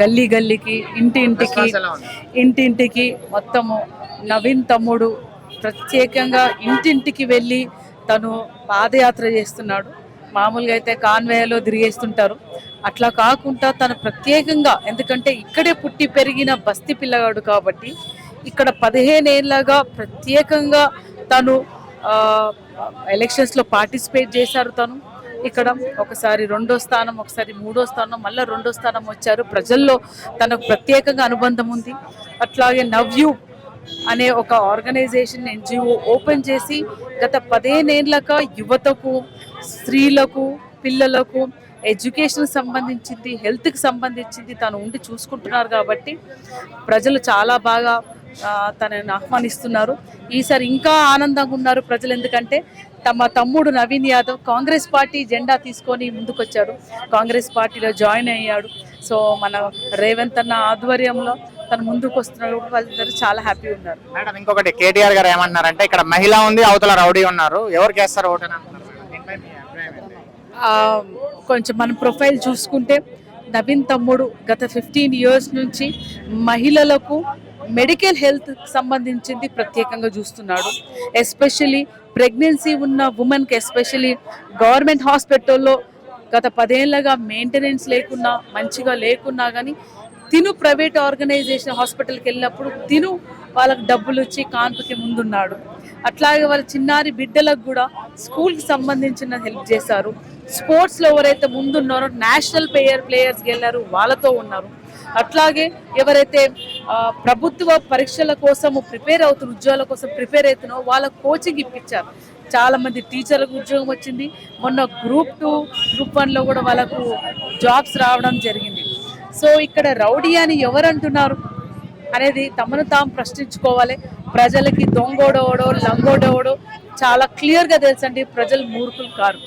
గల్లీ గల్లీకి ఇంటి ఇంటికి ఇంటింటికి మొత్తము నవీన్ తమ్ముడు ప్రత్యేకంగా ఇంటింటికి వెళ్ళి తను పాదయాత్ర చేస్తున్నాడు. మామూలుగా అయితే కాన్వేలో తిరిగేస్తుంటారు. అట్లా కాకుండా తను ప్రత్యేకంగా ఎందుకంటే ఇక్కడే పుట్టి పెరిగిన బస్తీ పిల్లగాడు కాబట్టి ఇక్కడ పదిహేను ఏళ్ళగా ప్రత్యేకంగా తను ఎలక్షన్స్లో పార్టిసిపేట్ చేశారు తను. ఇక్కడ ఒకసారి రెండో స్థానం ఒకసారి మూడో స్థానం మళ్ళీ రెండో స్థానం వచ్చారు. ప్రజల్లో తనకు ప్రత్యేకంగా అనుబంధం ఉంది. అట్లాగే నవ్యూ అనే ఒక ఆర్గనైజేషన్ ఎన్జిఓ ఓపెన్ చేసి గత పదిహేనేళ్ళగా యువతకు స్త్రీలకు పిల్లలకు ఎడ్యుకేషన్ సంబంధించింది హెల్త్కి సంబంధించింది తను ఉండి చూసుకుంటున్నారు కాబట్టి ప్రజలు చాలా బాగా తనని ఆహ్వానిస్తున్నారు. ఈసారి ఇంకా ఆనందంగా ఉన్నారు ప్రజలు ఎందుకంటే తమ తమ్ముడు నవీన్ యాదవ్ కాంగ్రెస్ పార్టీ జెండా తీసుకొని ముందుకొచ్చాడు. కాంగ్రెస్ పార్టీలో జాయిన్ అయ్యాడు. సో మన రేవంత్ అన్న ఆధ్వర్యంలో తను ముందుకు వస్తున్నాడు వాళ్ళందరూ చాలా హ్యాపీ ఉన్నారు. మేడం ఇంకొకటి కేటీఆర్ గారు ఏమంటున్నారంటే ఇక్కడ మహిళ ఉంది అవతల రౌడీ ఉన్నారు. ఎవరికి వేస్తారు ఓటు కొంచెం మన ప్రొఫైల్ చూసుకుంటే నవీన్ తమ్ముడు గత ఫిఫ్టీన్ ఇయర్స్ నుంచి మహిళలకు మెడికల్ హెల్త్ సంబంధించింది ప్రత్యేకంగా చూస్తున్నాడు. ఎస్పెషలీ ప్రెగ్నెన్సీ ఉన్న ఉమెన్కి ఎస్పెషలీ గవర్నమెంట్ హాస్పిటల్లో గత పదేళ్ళగా మెయింటెనెన్స్ లేకున్నా మంచిగా లేకున్నా కానీ తిను ప్రైవేట్ ఆర్గనైజేషన్ హాస్పిటల్కి వెళ్ళినప్పుడు తిను వాళ్ళకి డబ్బులు ఇచ్చి కాన్పుకి ముందున్నాడు. అట్లాగే వాళ్ళ చిన్నారి బిడ్డలకు కూడా స్కూల్కి సంబంధించిన హెల్ప్ చేశారు. స్పోర్ట్స్లో ఎవరైతే ముందున్నారో నేషనల్ ప్లేయర్ ప్లేయర్స్కి వెళ్ళారు వాళ్ళతో ఉన్నారు. అట్లాగే ఎవరైతే ప్రభుత్వ పరీక్షల కోసము ప్రిపేర్ అవుతున్న ఉద్యోగాల కోసం ప్రిపేర్ అవుతున్నారో వాళ్ళకు కోచింగ్ ఇప్పించారు. చాలా మంది టీచర్లకు ఉద్యోగం వచ్చింది. మొన్న గ్రూప్ టూ గ్రూప్ వన్లో కూడా వాళ్ళకు జాబ్స్ రావడం జరిగింది. సో ఇక్కడ రౌడీ అని ఎవరు అంటున్నారు అనేది తమను తాము ప్రశ్నించుకోవాలి. ప్రజలకి దొంగోడవడో లంగోడవడో చాలా క్లియర్గా తెలుసండి. ప్రజలు మూర్ఖులు కారు.